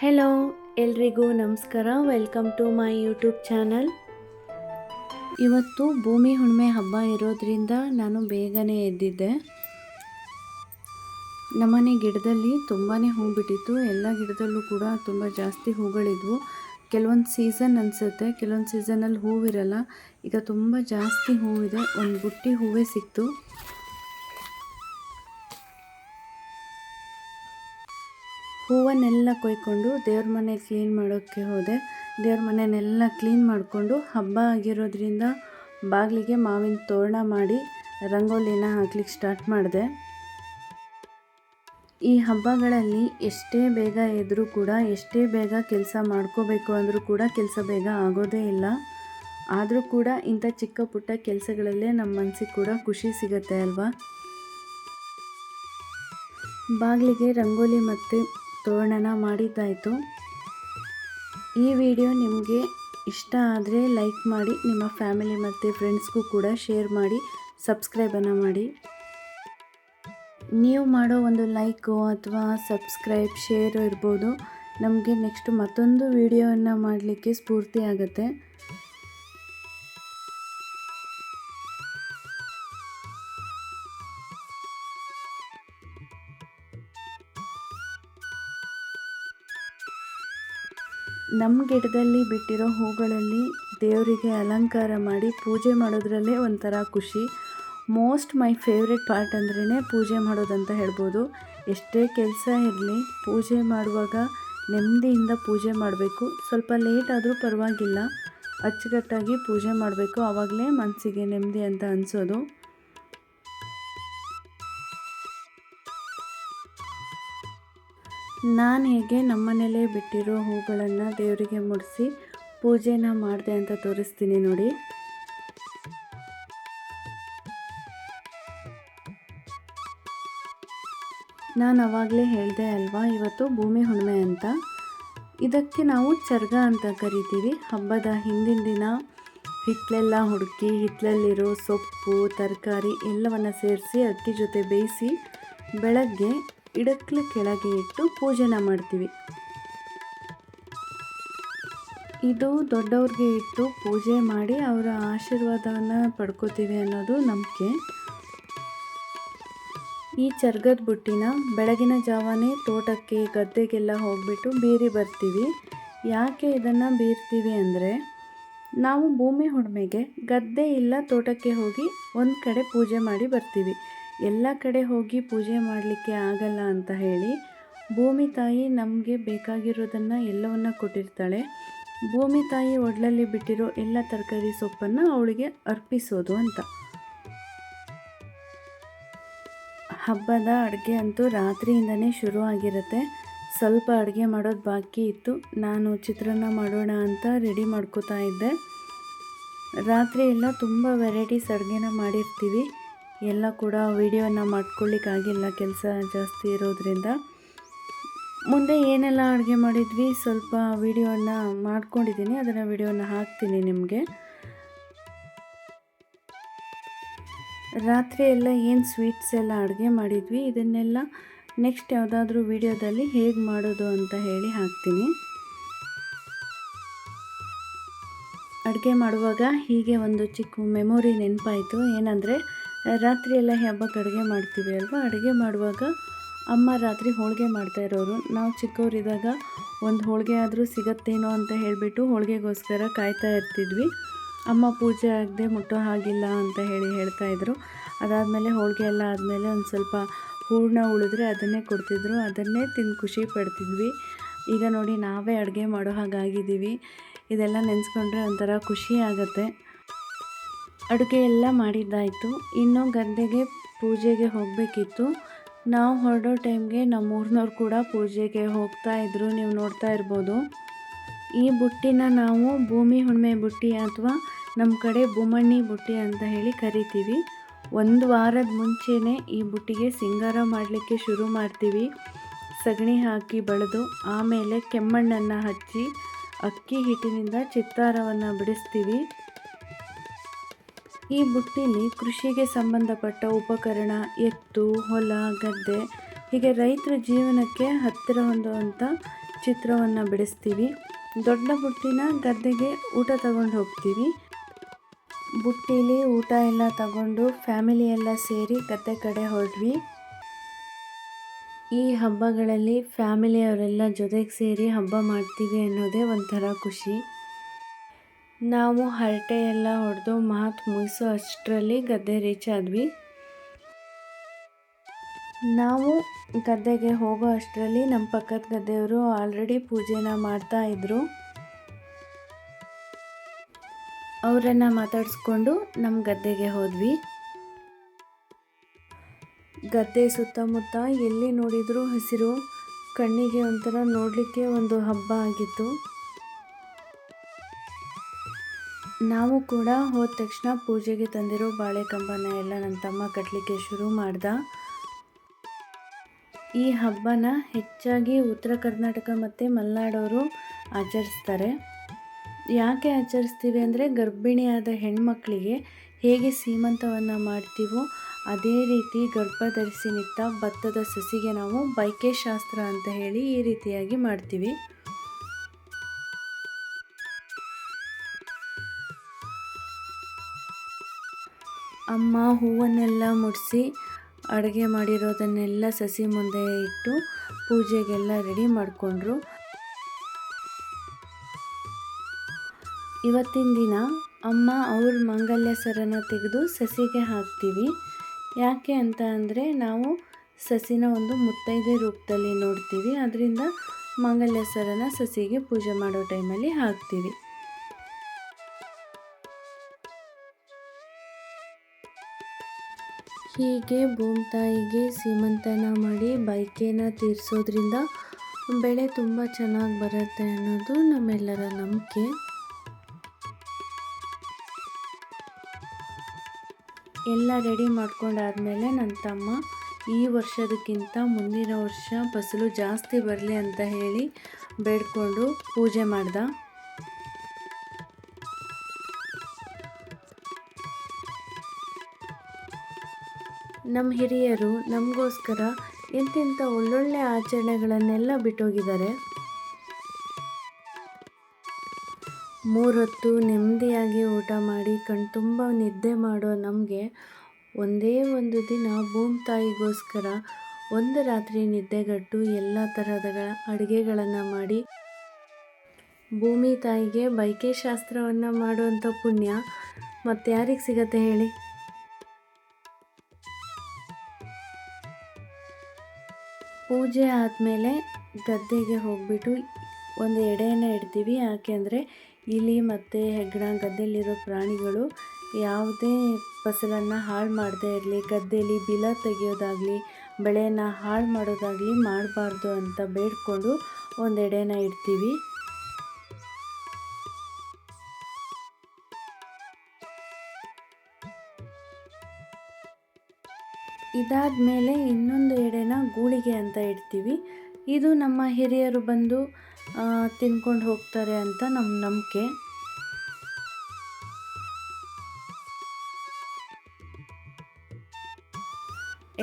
Hello ಎಲ್ರಿಗೂ ನಮಸ್ಕಾರ. Welcome to my YouTube channel ಇವತ್ತು ಭೂಮಿ ಹುಣ್ಮೆ ಹಬ್ಬ ಇರೋದ್ರಿಂದ ನಾನು ಬೇಗನೆ ಎದ್ದಿದ್ದೆ. ನಮ್ಮನೆ ಗಿಡದಲ್ಲಿ ತುಂಬಾ ಹೂ ಬಿಟ್ಟಿತ್ತು ಎಲ್ಲ ಗಿಡದಲ್ಲೂ ಕೂಡ ತುಂಬ ಜಾಸ್ತಿ ಹೂಗಳಿದ್ವು. ಕೆಲವೊಂದು ಸೀಸನ್ ಅನಿಸುತ್ತೆ, ಕೆಲವೊಂದು ಸೀಸನಲ್ಲಿ ಹೂವಿರಲ್ಲ. ಈಗ ತುಂಬ ಜಾಸ್ತಿ ಹೂವಿದೆ. ಒಂದು ಬುಟ್ಟಿ ಹೂವೇ ಸಿಕ್ತು. ಹೂವನ್ನೆಲ್ಲ ಕೊಯ್ಕೊಂಡು ದೇವ್ರ ಮನೆ ಕ್ಲೀನ್ ಮಾಡೋಕ್ಕೆ ಹೋದೆ. ದೇವ್ರ ಮನೆಯನ್ನೆಲ್ಲ ಕ್ಲೀನ್ ಮಾಡಿಕೊಂಡು ಹಬ್ಬ ಆಗಿರೋದ್ರಿಂದ ಬಾಗಿಲಿಗೆ ಮಾವಿನ ತೋರಣ ಮಾಡಿ ರಂಗೋಲಿನ ಹಾಕ್ಲಿಕ್ಕೆ ಸ್ಟಾರ್ಟ್ ಮಾಡಿದೆ. ಈ ಹಬ್ಬಗಳಲ್ಲಿ ಎಷ್ಟೇ ಬೇಗ ಎದ್ರೂ ಕೂಡ, ಎಷ್ಟೇ ಬೇಗ ಕೆಲಸ ಮಾಡ್ಕೋಬೇಕು ಅಂದರೂ ಕೂಡ ಕೆಲಸ ಬೇಗ ಆಗೋದೇ ಇಲ್ಲ. ಆದರೂ ಕೂಡ ಇಂಥ ಚಿಕ್ಕ ಪುಟ್ಟ ಕೆಲಸಗಳಲ್ಲೇ ನಮ್ಮ ಮನಸ್ಸಿಗೆ ಕೂಡ ಖುಷಿ ಸಿಗುತ್ತೆ ಅಲ್ವಾ? ಬಾಗಿಲಿಗೆ ರಂಗೋಲಿ ಮತ್ತು ತೋರಣನ ಮಾಡಿದ್ದಾಯಿತು. ಈ ವಿಡಿಯೋ ನಿಮಗೆ ಇಷ್ಟ ಆದರೆ ಲೈಕ್ ಮಾಡಿ, ನಿಮ್ಮ ಫ್ಯಾಮಿಲಿ ಮತ್ತು ಫ್ರೆಂಡ್ಸ್ಗೂ ಕೂಡ ಶೇರ್ ಮಾಡಿ, ಸಬ್ಸ್ಕ್ರೈಬನ್ನು ಮಾಡಿ. ನೀವು ಮಾಡೋ ಒಂದು ಲೈಕು ಅಥವಾ ಸಬ್ಸ್ಕ್ರೈಬ್, ಶೇರ್ ಇರ್ಬೋದು. ನಮಗೆ ನೆಕ್ಸ್ಟ್ ಮತ್ತೊಂದು ವಿಡಿಯೋವನ್ನು ಮಾಡಲಿಕ್ಕೆ ಸ್ಫೂರ್ತಿ ಆಗುತ್ತೆ. ನಮ್ಮ ಗಿಡದಲ್ಲಿ ಬಿಟ್ಟಿರೋ ಹೂಗಳಲ್ಲಿ ದೇವರಿಗೆ ಅಲಂಕಾರ ಮಾಡಿ ಪೂಜೆ ಮಾಡೋದ್ರಲ್ಲೇ ಒಂಥರ ಖುಷಿ. ಮೋಸ್ಟ್ ಮೈ ಫೇವ್ರೆಟ್ ಪಾರ್ಟ್ ಅಂದ್ರೇ ಪೂಜೆ ಮಾಡೋದಂತ ಹೇಳ್ಬೋದು. ಎಷ್ಟೇ ಕೆಲಸ ಇರಲಿ, ಪೂಜೆ ಮಾಡುವಾಗ ನೆಮ್ಮದಿಯಿಂದ ಪೂಜೆ ಮಾಡಬೇಕು. ಸ್ವಲ್ಪ ಲೇಟ್ ಆದರೂ ಪರವಾಗಿಲ್ಲ. ಅಚ್ಚುಕಟ್ಟಾಗಿ ಪೂಜೆ ಮಾಡಬೇಕು. ಆವಾಗಲೇ ಮನಸ್ಸಿಗೆ ನೆಮ್ಮದಿ ಅಂತ ಅನಿಸೋದು. ನಾನು ಹೇಗೆ ನಮ್ಮನೇಲೇ ಬಿಟ್ಟಿರೋ ಹೂಗಳನ್ನು ದೇವರಿಗೆ ಮುಡಿಸಿ ಪೂಜೆನ ಮಾಡಿದೆ ಅಂತ ತೋರಿಸ್ತೀನಿ ನೋಡಿ. ನಾನು ಅವಾಗಲೇ ಹೇಳಿದೆ ಅಲ್ವಾ, ಇವತ್ತು ಭೂಮಿ ಹುಣ್ಣಿಮೆ ಅಂತ. ಇದಕ್ಕೆ ನಾವು ಚರ್ಗ ಅಂತ ಕರಿತೀವಿ. ಹಬ್ಬದ ಹಿಂದಿನ ದಿನ ಹಿತ್ತಲೆಲ್ಲ ಹುಡುಕಿ ಹಿತ್ತಲಲ್ಲಿರೋ ಸೊಪ್ಪು, ತರಕಾರಿ ಎಲ್ಲವನ್ನು ಸೇರಿಸಿ ಅಕ್ಕಿ ಜೊತೆ ಬೇಯಿಸಿ ಬೆಳಗ್ಗೆ ಇಡಕ್ಲ ಕೆಳಗೆ ಇಟ್ಟು ಪೂಜೆನ ಮಾಡ್ತೀವಿ. ಇದು ದೊಡ್ಡವ್ರಿಗೆ ಇಟ್ಟು ಪೂಜೆ ಮಾಡಿ ಅವರ ಆಶೀರ್ವಾದವನ್ನು ಪಡ್ಕೋತೀವಿ ಅನ್ನೋದು ನಂಬಿಕೆ. ಈ ಚರ್ಗದ ಬುಟ್ಟಿನ ಬೆಳಗಿನ ಜಾವನೇ ತೋಟಕ್ಕೆ ಗದ್ದೆಗೆಲ್ಲ ಹೋಗಿಬಿಟ್ಟು ಬೀರಿ ಬರ್ತೀವಿ. ಯಾಕೆ ಇದನ್ನು ಬೀರ್ತೀವಿ ಅಂದರೆ ನಾವು ಭೂಮಿ ಹುಣ್ಮೆಗೆ ಗದ್ದೆ ಇಲ್ಲ ತೋಟಕ್ಕೆ ಹೋಗಿ ಒಂದು ಕಡೆ ಪೂಜೆ ಮಾಡಿ ಬರ್ತೀವಿ. ಎಲ್ಲ ಕಡೆ ಹೋಗಿ ಪೂಜೆ ಮಾಡಲಿಕ್ಕೆ ಆಗಲ್ಲ ಅಂತ ಹೇಳಿ ಭೂಮಿ ತಾಯಿ ನಮಗೆ ಬೇಕಾಗಿರೋದನ್ನು ಎಲ್ಲವನ್ನು ಕೊಟ್ಟಿರ್ತಾಳೆ. ಭೂಮಿ ತಾಯಿ ಒಡಲಲ್ಲಿ ಬಿಟ್ಟಿರೋ ಎಲ್ಲ ತರಕಾರಿ ಸೊಪ್ಪನ್ನು ಅವಳಿಗೆ ಅರ್ಪಿಸೋದು ಅಂತ. ಹಬ್ಬದ ಅಡುಗೆ ಅಂತೂ ರಾತ್ರಿಯಿಂದನೇ ಶುರು ಆಗಿರುತ್ತೆ. ಸ್ವಲ್ಪ ಅಡುಗೆ ಮಾಡೋದು ಬಾಕಿ ಇತ್ತು. ನಾನು ಚಿತ್ರಾನ್ನ ಮಾಡೋಣ ಅಂತ ರೆಡಿ ಮಾಡ್ಕೋತಾ ಇದ್ದೆ. ರಾತ್ರಿ ಎಲ್ಲ ತುಂಬ ವೆರೈಟೀಸ್ ಅಡುಗೆನ ಮಾಡಿರ್ತೀವಿ. ಎಲ್ಲ ಕೂಡ ವೀಡಿಯೋನ ಮಾಡ್ಕೊಳ್ಳಿಕ್ಕಾಗಿಲ್ಲ ಕೆಲಸ ಜಾಸ್ತಿ ಇರೋದ್ರಿಂದ. ಮುಂದೆ ಏನೆಲ್ಲ ಅಡುಗೆ ಮಾಡಿದ್ವಿ, ಸ್ವಲ್ಪ ವೀಡಿಯೋನ ಮಾಡ್ಕೊಂಡಿದ್ದೀನಿ. ಅದನ್ನು ವೀಡಿಯೋನ ಹಾಕ್ತೀನಿ ನಿಮಗೆ. ರಾತ್ರಿ ಎಲ್ಲ ಏನು ಸ್ವೀಟ್ಸ್ ಎಲ್ಲ ಅಡುಗೆ ಮಾಡಿದ್ವಿ, ಇದನ್ನೆಲ್ಲ ನೆಕ್ಸ್ಟ್ ಯಾವುದಾದ್ರೂ ವೀಡಿಯೋದಲ್ಲಿ ಹೇಗೆ ಮಾಡೋದು ಅಂತ ಹೇಳಿ ಹಾಕ್ತೀನಿ. ಅಡುಗೆ ಮಾಡುವಾಗ ಹೀಗೆ ಒಂದು ಚಿಕ್ಕ ಮೆಮೊರಿ ನೆನಪಾಯಿತು. ಏನಂದರೆ ರಾತ್ರಿ ಎಲ್ಲ ಹಬ್ಬಕ್ಕೆ ಅಡುಗೆ ಮಾಡ್ತೀವಿ ಅಲ್ವಾ? ಅಡುಗೆ ಮಾಡುವಾಗ ಅಮ್ಮ ರಾತ್ರಿ ಹೋಳಿಗೆ ಮಾಡ್ತಾ ಇರೋರು. ನಾವು ಚಿಕ್ಕವರಿದ್ದಾಗ ಒಂದು ಹೋಳಿಗೆ ಆದರೂ ಸಿಗತ್ತೇನೋ ಅಂತ ಹೇಳಿಬಿಟ್ಟು ಹೋಳಿಗೆಗೋಸ್ಕರ ಕಾಯ್ತಾ ಇರ್ತಿದ್ವಿ. ಅಮ್ಮ ಪೂಜೆ ಆಗದೆ ಮುಟ್ಟೋ ಹಾಗಿಲ್ಲ ಅಂತ ಹೇಳಿ ಹೇಳ್ತಾಯಿದ್ರು ಅದಾದಮೇಲೆ ಹೋಳಿಗೆ ಎಲ್ಲ ಆದಮೇಲೆ ಒಂದು ಸ್ವಲ್ಪ ಹೂರ್ಣ ಉಳಿದ್ರೆ ಅದನ್ನೇ ಕೊಡ್ತಿದ್ರು. ಅದನ್ನೇ ತಿಂದು ಖುಷಿ ಪಡ್ತಿದ್ವಿ. ಈಗ ನೋಡಿ ನಾವೇ ಅಡುಗೆ ಮಾಡೋ ಹಾಗಾಗಿದ್ದೀವಿ. ಇದೆಲ್ಲ ನೆನೆಸ್ಕೊಂಡ್ರೆ ಒಂಥರ ಖುಷಿ ಆಗುತ್ತೆ. ಅಡುಗೆ ಎಲ್ಲ ಮಾಡಿದ್ದಾಯಿತು. ಇನ್ನು ಗದ್ದೆಗೆ ಪೂಜೆಗೆ ಹೋಗಬೇಕಿತ್ತು. ನಾವು ಹೊರಡೋ ಟೈಮ್ಗೆ ನಮ್ಮೂರಿನವ್ರು ಕೂಡ ಪೂಜೆಗೆ ಹೋಗ್ತಾ ಇದ್ರು. ನೀವು ನೋಡ್ತಾ ಇರ್ಬೋದು. ಈ ಬುಟ್ಟಿನ ನಾವು ಭೂಮಿ ಹುಣ್ಣಿಮೆ ಬುಟ್ಟಿ ಅಥವಾ ನಮ್ಮ ಕಡೆ ಬುಮಣ್ಣಿ ಬುಟ್ಟಿ ಅಂತ ಹೇಳಿ ಕರಿತೀವಿ. ಒಂದು ವಾರದ ಮುಂಚೆನೇ ಈ ಬುಟ್ಟಿಗೆ ಸಿಂಗಾರ ಮಾಡಲಿಕ್ಕೆ ಶುರು ಮಾಡ್ತೀವಿ. ಸಗಣಿ ಹಾಕಿ ಬಳಿದು ಆಮೇಲೆ ಕೆಮ್ಮಣ್ಣನ್ನು ಹಚ್ಚಿ ಅಕ್ಕಿ ಹಿಟ್ಟಿನಿಂದ ಚಿತ್ತಾರವನ್ನು ಬಿಡಿಸ್ತೀವಿ. ಈ ಬುಟ್ಟಿಲಿ ಕೃಷಿಗೆ ಸಂಬಂಧಪಟ್ಟ ಉಪಕರಣ, ಎತ್ತು, ಹೊಲ, ಗದ್ದೆ. ಹೀಗೆ ರೈತರ ಜೀವನಕ್ಕೆ ಹತ್ತಿರ ಹೊಂದುವಂಥ ಚಿತ್ರವನ್ನು ಬಿಡಿಸ್ತೀವಿ. ದೊಡ್ಡ ಬುಟ್ಟಿನ ಗದ್ದೆಗೆ ಊಟ ತಗೊಂಡು ಹೋಗ್ತೀವಿ. ಬುಟ್ಟಿಲಿ ಊಟ ಎಲ್ಲ ತಗೊಂಡು ಫ್ಯಾಮಿಲಿ ಎಲ್ಲ ಸೇರಿ ಗದ್ದೆ ಕಡೆ ಹೊರಟ್ವಿ ಈ ಹಬ್ಬಗಳಲ್ಲಿ ಫ್ಯಾಮಿಲಿಯವರೆಲ್ಲ ಜೊತೆಗೆ ಸೇರಿ ಹಬ್ಬ ಮಾಡ್ತೀವಿ ಅನ್ನೋದೇ ಒಂಥರ ಖುಷಿ. ನಾವು ಹರಟೆ ಎಲ್ಲ ಹೊಡೆದು ಮಾತು ಮುಗಿಸೋ ಅಷ್ಟರಲ್ಲಿ ಗದ್ದೆ ರೀಚ್ ಆದ್ವಿ. ನಾವು ಗದ್ದೆಗೆ ಹೋಗೋ ಅಷ್ಟರಲ್ಲಿ ನಮ್ಮ ಪಕ್ಕದ ಗದ್ದೆಯವರು ಆಲ್ರೆಡಿ ಪೂಜೆನ ಮಾಡ್ತಾ ಇದ್ರು. ಅವರನ್ನು ಮಾತಾಡಿಸ್ಕೊಂಡು ನಮ್ಮ ಗದ್ದೆಗೆ ಹೋದ್ವಿ. ಗದ್ದೆ ಸುತ್ತಮುತ್ತ ಎಲ್ಲಿ ನೋಡಿದರೂ ಹಸಿರು, ಕಣ್ಣಿಗೆ ಒಂಥರ ನೋಡಲಿಕ್ಕೆ ಒಂದು ಹಬ್ಬ ಆಗಿತ್ತು. ನಾವು ಕೂಡ ಹೋದ ತಕ್ಷಣ ಪೂಜೆಗೆ ತಂದಿರೋ ಬಾಳೆ ಕಂಬನ ಎಲ್ಲ ನನ್ನ ತಮ್ಮ ಕಟ್ಟಲಿಕ್ಕೆ ಶುರು ಮಾಡ್ದ. ಈ ಹಬ್ಬನ ಹೆಚ್ಚಾಗಿ ಉತ್ತರ ಕರ್ನಾಟಕ ಮತ್ತು ಮಲೆನಾಡವರು ಆಚರಿಸ್ತಾರೆ. ಯಾಕೆ ಆಚರಿಸ್ತೀವಿ ಅಂದರೆ ಗರ್ಭಿಣಿಯಾದ ಹೆಣ್ಮಕ್ಳಿಗೆ ಹೇಗೆ ಸೀಮಂತವನ್ನು ಮಾಡ್ತೀವೋ ಅದೇ ರೀತಿ ಗರ್ಭಧರಿಸಿ ನಿಂತ ಭತ್ತದ ಸಸಿಗೆ ನಾವು ಬೈಕೆ ಶಾಸ್ತ್ರ ಅಂತ ಹೇಳಿ ಈ ರೀತಿಯಾಗಿ ಮಾಡ್ತೀವಿ. ಅಮ್ಮ ಹೂವನ್ನೆಲ್ಲ ಮುಡಿಸಿ ಅಡುಗೆ ಮಾಡಿರೋದನ್ನೆಲ್ಲ ಸಸಿ ಮುಂದೆ ಇಟ್ಟು ಪೂಜೆಗೆಲ್ಲ ರೆಡಿ ಮಾಡಿಕೊಂಡ್ರು. ಇವತ್ತಿನ ದಿನ ಅಮ್ಮ ಅವ್ರ ಮಂಗಲ್ಯ ಸರನ ತೆಗೆದು ಸಸಿಗೆ ಹಾಕ್ತೀವಿ. ಯಾಕೆ ಅಂತ ಅಂದರೆ ನಾವು ಸಸಿನ ಒಂದು ಮುತ್ತೈದೆ ರೂಪದಲ್ಲಿ ನೋಡ್ತೀವಿ. ಅದರಿಂದ ಮಂಗಲ್ಯ ಸರನ ಸಸಿಗೆ ಪೂಜೆ ಮಾಡೋ ಟೈಮಲ್ಲಿ ಹಾಕ್ತೀವಿ. ಹೀಗೆ ಭೂಮಿತಾಯಿಗೆ ಸೀಮಂತನ ಮಾಡಿ ಬೈಕೇನ ತೀರಿಸೋದ್ರಿಂದ ಬೆಳೆ ತುಂಬ ಚೆನ್ನಾಗಿ ಬರುತ್ತೆ ಅನ್ನೋದು ನಮ್ಮೆಲ್ಲರ ನಂಬಿಕೆ. ಎಲ್ಲ ರೆಡಿ ಮಾಡ್ಕೊಂಡಾದ್ಮೇಲೆ ನನ್ನ ತಮ್ಮ ಈ ವರ್ಷದಕ್ಕಿಂತ ಮುಂದಿನ ವರ್ಷ ಫಸಲು ಜಾಸ್ತಿ ಬರಲಿ ಅಂತ ಹೇಳಿ ಬೇಡ್ಕೊಂಡು ಪೂಜೆ ಮಾಡ್ದ. ನಮ್ಮ ಹಿರಿಯರು ನಮಗೋಸ್ಕರ ಎಂತೆಂಥ ಒಳ್ಳೊಳ್ಳೆ ಆಚರಣೆಗಳನ್ನೆಲ್ಲ ಬಿಟ್ಟೋಗಿದ್ದಾರೆ. ಮೂರೊತ್ತು ನೆಮ್ಮದಿಯಾಗಿ ಊಟ ಮಾಡಿ ಕಣ್ತುಂಬ ನಿದ್ದೆ ಮಾಡೋ ನಮಗೆ ಒಂದೇ ಒಂದು ದಿನ ಭೂಮಿ ತಾಯಿಗೋಸ್ಕರ ಒಂದು ರಾತ್ರಿ ನಿದ್ದೆಗಟ್ಟು ಎಲ್ಲ ಥರದ ಅಡುಗೆಗಳನ್ನು ಮಾಡಿ ಭೂಮಿ ತಾಯಿಗೆ ಬೈಕೆ ಶಾಸ್ತ್ರವನ್ನು ಮಾಡುವಂಥ ಪುಣ್ಯ ಮತ್ತು ಯಾರಿಗೆ ಸಿಗತ್ತೆ ಹೇಳಿ? ಪೂಜೆ ಆದಮೇಲೆ ಗದ್ದೆಗೆ ಹೋಗಿಬಿಟ್ಟು ಒಂದು ಎಡೆಯನ್ನು ಇಡ್ತೀವಿ ಯಾಕೆಂದರೆ ಇಲಿ ಮತ್ತು ಹೆಗ್ಗಣ ಗದ್ದೆಯಲ್ಲಿರೋ ಪ್ರಾಣಿಗಳು ಯಾವುದೇ ಫಸಲನ್ನು ಹಾಳು ಮಾಡದೇ ಇರಲಿ, ಗದ್ದೆಯಲ್ಲಿ ಬಿಲ ತೆಗೆಯೋದಾಗಲಿ, ಬೆಳೆಯನ್ನು ಹಾಳು ಮಾಡೋದಾಗಲಿ ಮಾಡಬಾರ್ದು ಅಂತ ಬೇಡಿಕೊಂಡು ಒಂದು ಎಡೆನ ಇಡ್ತೀವಿ ಇದಾದ ಮೇಲೆ ಇನ್ನೊಂದು ಎಡೆನ ಗೂಳಿಗೆ ಅಂತ ಇಡ್ತೀವಿ. ಇದು ನಮ್ಮ ಹಿರಿಯರು ಬಂದು ತಿನ್ಕೊಂಡು ಹೋಗ್ತಾರೆ ಅಂತ ನಮ್ಮ ನಂಬಿಕೆ.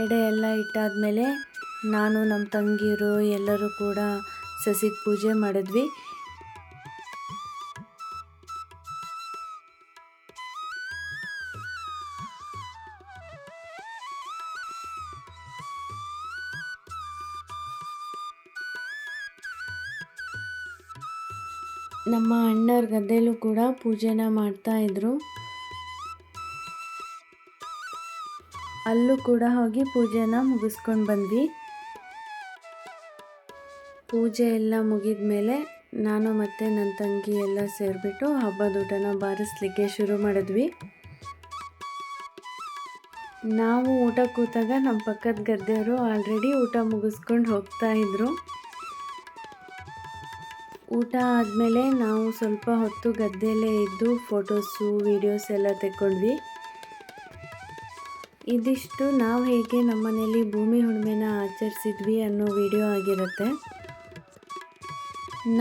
ಎಡೆ ಎಲ್ಲ ಇಟ್ಟಾದಮೇಲೆ ನಾನು ನಮ್ಮ ತಂಗಿಯರು ಎಲ್ಲರೂ ಕೂಡ ಸಸಿಗೆ ಪೂಜೆ ಮಾಡಿದ್ವಿ. ನಮ್ಮ ಅಣ್ಣವ್ರ ಗದ್ದೆಯಲ್ಲೂ ಕೂಡ ಪೂಜೆನ ಮಾಡ್ತಾಯಿದ್ರು ಅಲ್ಲೂ ಕೂಡ ಹೋಗಿ ಪೂಜೆನ ಮುಗಿಸ್ಕೊಂಡು ಬಂದ್ವಿ. ಪೂಜೆ ಎಲ್ಲ ಮುಗಿದ ಮೇಲೆ ನಾನು ಮತ್ತು ನನ್ನ ತಂಗಿ ಎಲ್ಲ ಸೇರಿಬಿಟ್ಟು ಹಬ್ಬದ ಊಟನ ಬಾರಿಸ್ಲಿಕ್ಕೆ ಶುರು ಮಾಡಿದ್ವಿ. ನಾವು ಊಟ ಕೂತಾಗ ನಮ್ಮ ಪಕ್ಕದ ಗದ್ದೆಯವರು ಆಲ್ರೆಡಿ ಊಟ ಮುಗಿಸ್ಕೊಂಡು ಹೋಗ್ತಾ ಇದ್ರು. ಊಟ ಆದಮೇಲೆ ನಾವು ಸ್ವಲ್ಪ ಹೊತ್ತು ಗದ್ದೆಯಲ್ಲೇ ಇದ್ದು ಫೋಟೋಸು, ವೀಡಿಯೋಸ್ ಎಲ್ಲ ತೆಕ್ಕೊಂಡ್ವಿ. ಇದಿಷ್ಟು. ನಾವು ಹೇಗೆ ನಮ್ಮನೇಲಿ ಭೂಮಿ ಹುಣ್ಣಿಮೆನ ಆಚರಿಸಿದ್ವಿ ಅನ್ನೋ ವಿಡಿಯೋ ಆಗಿರುತ್ತೆ.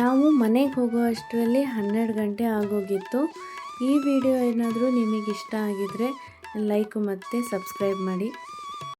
ನಾವು ಮನೆಗೆ ಹೋಗೋ ಅಷ್ಟರಲ್ಲಿ ಹನ್ನೆರಡು ಗಂಟೆ ಆಗೋಗಿತ್ತು. ಈ ವಿಡಿಯೋ ಏನಾದರೂ ನಿಮಗೆ ಇಷ್ಟ ಆಗಿದರೆ ಲೈಕ್ ಮತ್ತು ಸಬ್ಸ್ಕ್ರೈಬ್ ಮಾಡಿ.